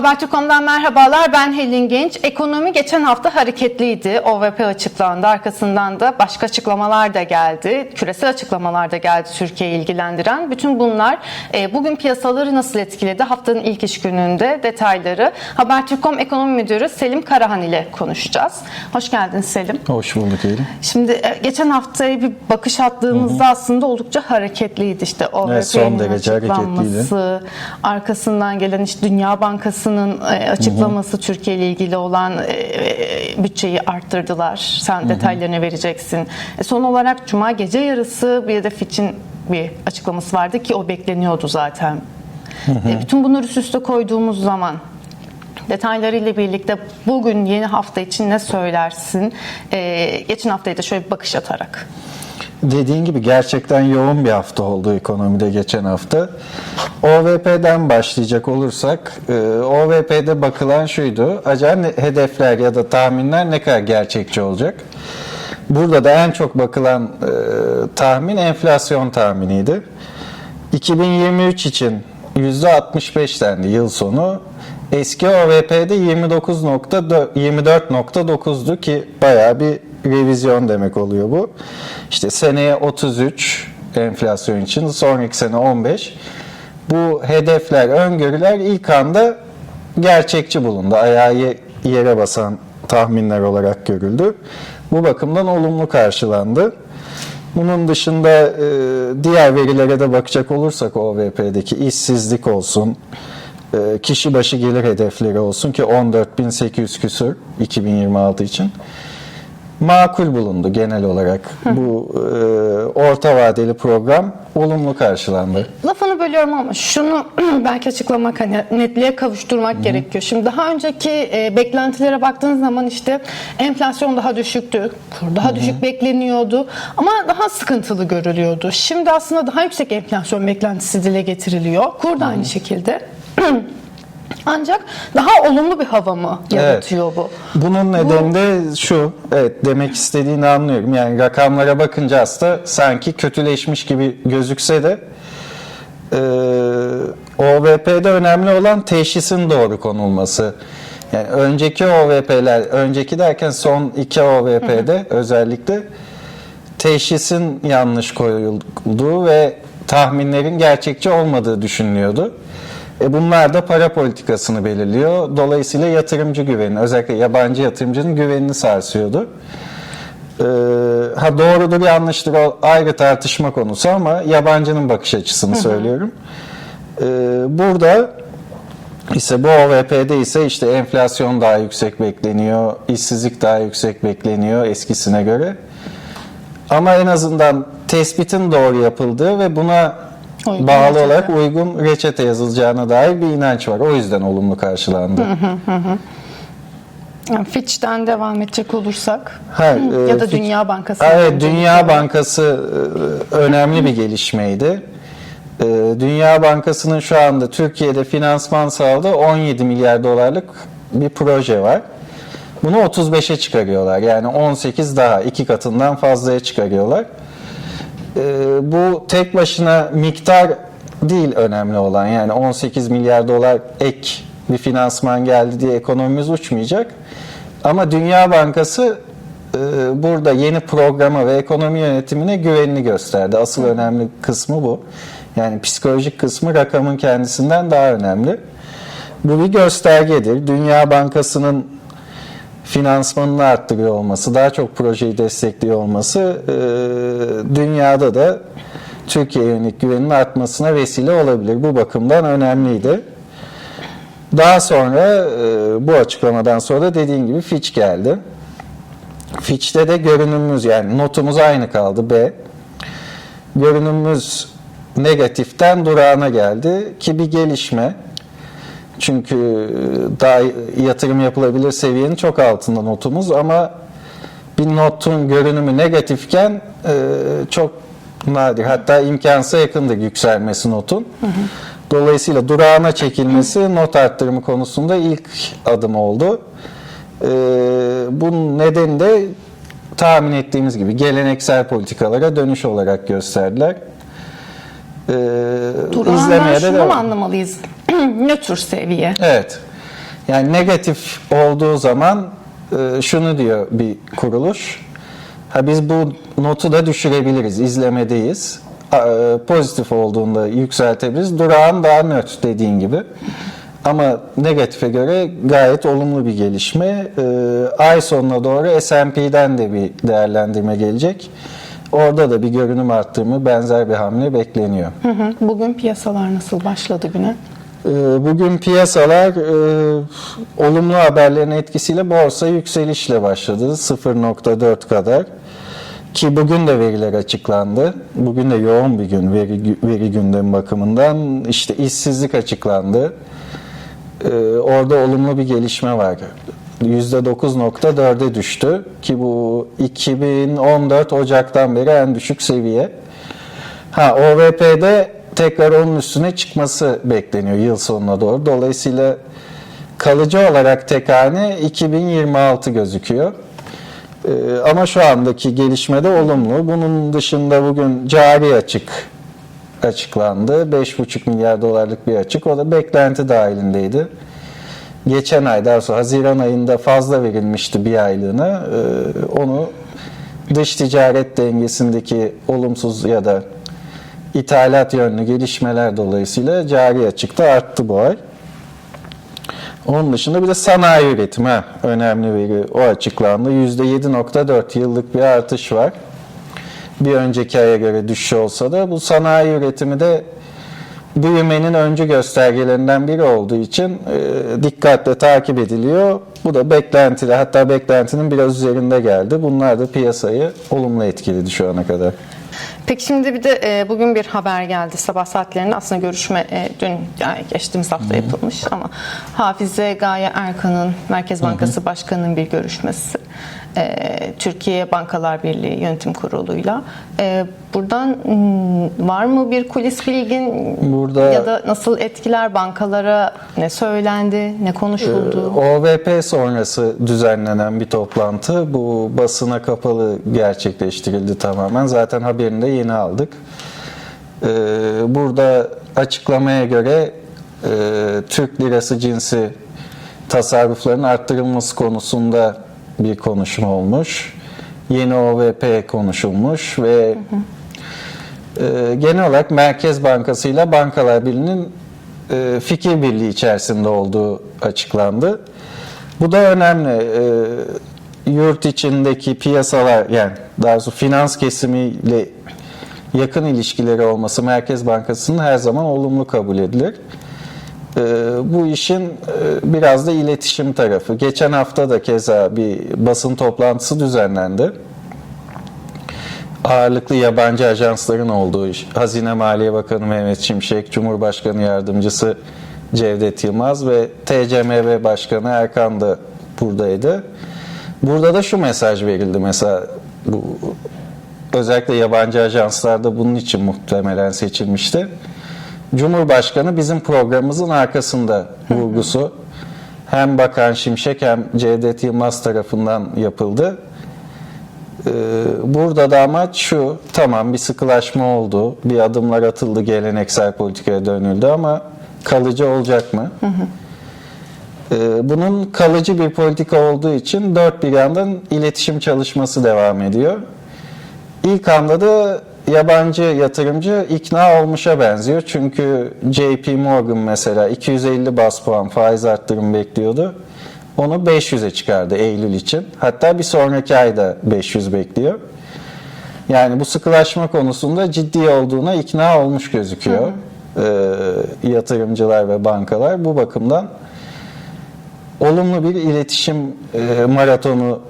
Habertürk.com'dan merhabalar. Ben Helin Genç. Ekonomi geçen hafta hareketliydi. OVP açıklandı. Arkasından da başka açıklamalar da geldi. Küresel açıklamalar da geldi Türkiye'yi ilgilendiren. Bütün bunlar e, bugün piyasaları nasıl etkiledi? Haftanın ilk iş gününde detayları Habertürk.com Ekonomi Müdürü Selim Karahan ile konuşacağız. Hoş geldin Selim. Hoş bulduk Eylül. Şimdi e, geçen haftaya bir bakış attığımızda aslında oldukça hareketliydi işte OVP'nin Evet, son derece açıklanması, arkasından gelen işte Dünya Bankası'nın e, açıklaması Türkiye ile ilgili olan e, e, bütçeyi arttırdılar. Sen detaylarını vereceksin. Son olarak Cuma gece yarısı bir de Fitch'in bir açıklaması vardı ki o bekleniyordu zaten. E, Bütün bunları üst üste koyduğumuz zaman detaylarıyla birlikte bugün yeni hafta için ne söylersin? Geçen haftayı da şöyle bir bakış atarak. Dediğin gibi gerçekten yoğun bir hafta oldu ekonomide geçen hafta. OVP'den başlayacak olursak, e, OVP'de bakılan şuydu. Acaba hedefler ya da tahminler ne kadar gerçekçi olacak? Burada da en çok bakılan e, tahmin enflasyon tahminiydi. 2023 için %65 dendi yıl sonu. Eski OVP'de 29.4 24.9'du ki bayağı bir revizyon demek oluyor bu. İşte seneye 33 enflasyon için, sonraki sene 15. Bu hedefler, öngörüler ilk anda gerçekçi bulundu. Ayağı ye- yere basan tahminler olarak görüldü. Bu bakımdan olumlu karşılandı. Bunun dışında e, diğer verilere de bakacak olursak OVP'deki işsizlik olsun, e, kişi başı gelir hedefleri olsun ki 14.800 küsur 2026 için makul bulundu genel olarak. Bu e, orta vadeli program olumlu karşılandı. Lafını bölüyorum ama şunu belki açıklamak hani netliğe kavuşturmak gerekiyor. Şimdi daha önceki e, beklentilere baktığınız zaman işte enflasyon daha düşüktü, kur daha düşük bekleniyordu ama daha sıkıntılı görülüyordu. Şimdi aslında daha yüksek enflasyon beklentisi dile getiriliyor. Kur da aynı şekilde. Ancak daha olumlu bir hava mı yaratıyor bu? Bunun nedeni de şu, evet demek istediğini anlıyorum. Yani rakamlara bakınca aslında sanki kötüleşmiş gibi gözükse de e, OVP'de önemli olan teşhisin doğru konulması. Yani önceki OVP'ler, önceki derken son iki OVP'de özellikle teşhisin yanlış koyulduğu ve tahminlerin gerçekçi olmadığı düşünülüyordu. E bunlar da para politikasını belirliyor. Dolayısıyla yatırımcı güveni, özellikle yabancı yatırımcının güvenini sarsıyordu. Ee, ha doğrudur yanlıştır o ayrı tartışma konusu ama yabancının bakış açısını söylüyorum. Ee, burada ise bu OVP'de ise işte enflasyon daha yüksek bekleniyor, işsizlik daha yüksek bekleniyor eskisine göre. Ama en azından tespitin doğru yapıldığı ve buna Uygun bağlı reçete. olarak uygun reçete yazılacağına dair bir inanç var. O yüzden olumlu karşılandı. Yani Fitch'ten devam edecek olursak Ha, ya da e, Fitch- Dünya Bankası. Evet, Dünya Bankası e, önemli bir gelişmeydi. E, Dünya Bankası'nın şu anda Türkiye'de finansman sağladığı 17 milyar dolarlık bir proje var. Bunu 35'e çıkarıyorlar. Yani 18 daha iki katından fazlaya çıkarıyorlar. E, bu tek başına miktar değil önemli olan. Yani 18 milyar dolar ek bir finansman geldi diye ekonomimiz uçmayacak. Ama Dünya Bankası e, burada yeni programa ve ekonomi yönetimine güvenini gösterdi. Asıl önemli kısmı bu. Yani psikolojik kısmı rakamın kendisinden daha önemli. Bu bir göstergedir. Dünya Bankası'nın finansmanını arttırıyor olması, daha çok projeyi destekliyor olması e, dünyada da Türkiye'ye yönelik güvenin artmasına vesile olabilir. Bu bakımdan önemliydi. Daha sonra e, bu açıklamadan sonra da dediğin gibi Fitch geldi. Fitch'te de görünümümüz yani notumuz aynı kaldı B. Görünümümüz negatiften durağına geldi ki bir gelişme. Çünkü daha yatırım yapılabilir seviyenin çok altında notumuz ama bir notun görünümü negatifken e, çok nadir hatta imkansıza yakındır yükselmesi notun. Dolayısıyla durağına çekilmesi not arttırımı konusunda ilk adım oldu. E, bunun nedeni de tahmin ettiğimiz gibi geleneksel politikalara dönüş olarak gösterdiler. E, Durağından şunu mu anlamalıyız? Nötr seviye. Evet. Yani negatif olduğu zaman e, şunu diyor bir kuruluş. Ha biz bu notu da düşürebiliriz. izlemedeyiz. E, Pozitif olduğunda yükseltebiliriz. Durağan daha nötr dediğin gibi. Ama negatife göre gayet olumlu bir gelişme. E, Ay sonuna doğru S&P'den de bir değerlendirme gelecek. Orada da bir görünüm arttırımı benzer bir hamle bekleniyor. Hı hı. Bugün piyasalar nasıl başladı güne? Ee, Bugün piyasalar e, olumlu haberlerin etkisiyle borsa yükselişle başladı 0.4 kadar. Ki bugün de veriler açıklandı. Bugün de yoğun bir gün veri, veri gündemi bakımından. İşte işsizlik açıklandı. Ee, orada olumlu bir gelişme var. %9.4'e düştü ki bu 2014 Ocak'tan beri en düşük seviye. Ha OVP'de tekrar onun üstüne çıkması bekleniyor yıl sonuna doğru. Dolayısıyla kalıcı olarak tek hane 2026 gözüküyor. Ee, ama şu andaki gelişme de olumlu. Bunun dışında bugün cari açık açıklandı. 5,5 milyar dolarlık bir açık. O da beklenti dahilindeydi. Geçen ay daha sonra Haziran ayında fazla verilmişti bir aylığına. Ee, onu dış ticaret dengesindeki olumsuz ya da ithalat yönlü gelişmeler dolayısıyla cari açıkta arttı bu ay. Onun dışında bir de sanayi üretimi önemli veri o açıklandı. %7.4 yıllık bir artış var. Bir önceki aya göre düşüş olsa da bu sanayi üretimi de büyümenin öncü göstergelerinden biri olduğu için e, dikkatle takip ediliyor. Bu da beklentili hatta beklentinin biraz üzerinde geldi. Bunlar da piyasayı olumlu etkiledi şu ana kadar. Peki şimdi bir de e, bugün bir haber geldi sabah saatlerinde aslında görüşme e, dün yani geçtiğimiz hafta yapılmış ama Hafize Gaye Erkan'ın Merkez Bankası Başkanı'nın bir görüşmesi. E, Türkiye Bankalar Birliği Yönetim Kurulu'yla. E, buradan hmm, var mı bir kulis bilgin Burada- ya da nasıl etkiler bankalara ne söylendi, ne konuşuldu? OVP sonrası düzenlenen bir toplantı. Bu basına kapalı gerçekleştirildi tamamen. Zaten haberini de yeni aldık. Ee, Burada açıklamaya göre e, Türk lirası cinsi tasarrufların arttırılması konusunda bir konuşma olmuş. Yeni OVP konuşulmuş ve e, genel olarak Merkez Bankası ile Bankalar Birliği'nin e, fikir birliği içerisinde olduğu açıklandı. Bu da önemli. E, yurt içindeki piyasalar yani daha doğrusu finans kesimiyle yakın ilişkileri olması Merkez Bankası'nın her zaman olumlu kabul edilir. E, bu işin e, biraz da iletişim tarafı. Geçen hafta da keza bir basın toplantısı düzenlendi ağırlıklı yabancı ajansların olduğu iş. Hazine Maliye Bakanı Mehmet Şimşek, Cumhurbaşkanı Yardımcısı Cevdet Yılmaz ve TCMB Başkanı Erkan da buradaydı. Burada da şu mesaj verildi mesela bu özellikle yabancı ajanslarda bunun için muhtemelen seçilmişti. Cumhurbaşkanı bizim programımızın arkasında vurgusu hem Bakan Şimşek hem Cevdet Yılmaz tarafından yapıldı. Ee, Burada da amaç şu, tamam bir sıkılaşma oldu, bir adımlar atıldı, geleneksel politikaya dönüldü ama kalıcı olacak mı? Ee, Bunun kalıcı bir politika olduğu için dört bir yandan iletişim çalışması devam ediyor. İlk anda da yabancı yatırımcı ikna olmuşa benziyor. Çünkü JP Morgan mesela 250 bas puan faiz arttırım bekliyordu. Onu 500'e çıkardı Eylül için. Hatta bir sonraki ayda 500 bekliyor. Yani bu sıkılaşma konusunda ciddi olduğuna ikna olmuş gözüküyor. Ee, yatırımcılar ve bankalar bu bakımdan olumlu bir iletişim e, maratonu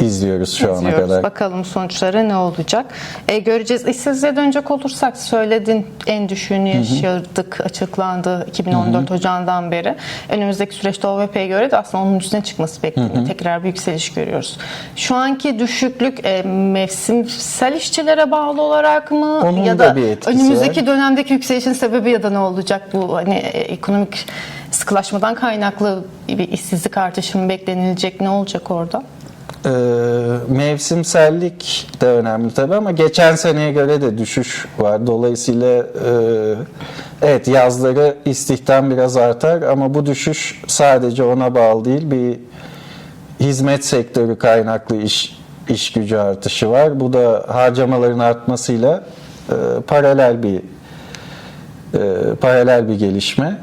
izliyoruz şu ana İzliyoruz. kadar. Bakalım sonuçları ne olacak. E, göreceğiz. İşsizliğe dönecek olursak söyledin en düşüğünü yaşadık açıklandı 2014 Ocağı'ndan beri. Önümüzdeki süreçte OVP'ye göre de aslında onun üstüne çıkması bekleniyor. Tekrar bir yükseliş görüyoruz. Şu anki düşüklük e, mevsimsel işçilere bağlı olarak mı Onun ya da da bir önümüzdeki var. dönemdeki yükselişin sebebi ya da ne olacak bu hani e, ekonomik sıkılaşmadan kaynaklı bir işsizlik artışı mı beklenilecek ne olacak orada? E, mevsimsellik de önemli tabii ama geçen seneye göre de düşüş var. Dolayısıyla e, evet yazları istihdam biraz artar ama bu düşüş sadece ona bağlı değil. Bir hizmet sektörü kaynaklı iş iş gücü artışı var. Bu da harcamaların artmasıyla e, paralel bir e, paralel bir gelişme.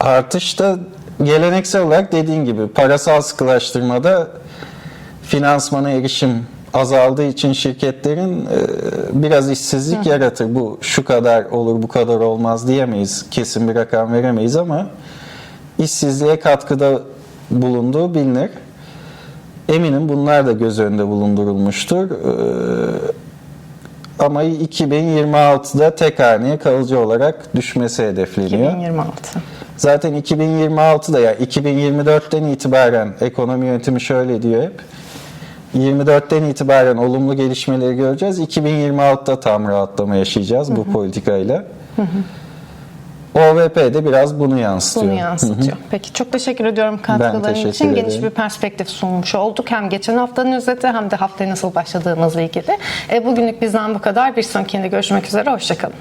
Artışta geleneksel olarak dediğin gibi parasal sıkılaştırmada finansmana erişim azaldığı için şirketlerin e, biraz işsizlik yaratır. Bu şu kadar olur, bu kadar olmaz diyemeyiz. Kesin bir rakam veremeyiz ama işsizliğe katkıda bulunduğu bilinir. Eminim bunlar da göz önünde bulundurulmuştur. Ee, ama 2026'da tek haneye kalıcı olarak düşmesi hedefleniyor. 2026. Zaten 2026'da ya 2024'ten itibaren ekonomi yönetimi şöyle diyor hep. 24'ten itibaren olumlu gelişmeleri göreceğiz. 2026'da tam rahatlama yaşayacağız bu politikayla. OVP de biraz bunu yansıtıyor. Bunu yansıtıyor. Peki çok teşekkür ediyorum katkıların teşekkür için. Geniş ederim. bir perspektif sunmuş olduk. Hem geçen haftanın özeti hem de haftaya nasıl başladığımızla ilgili. E, bugünlük bizden bu kadar. Bir sonrakinde görüşmek üzere. Hoşçakalın.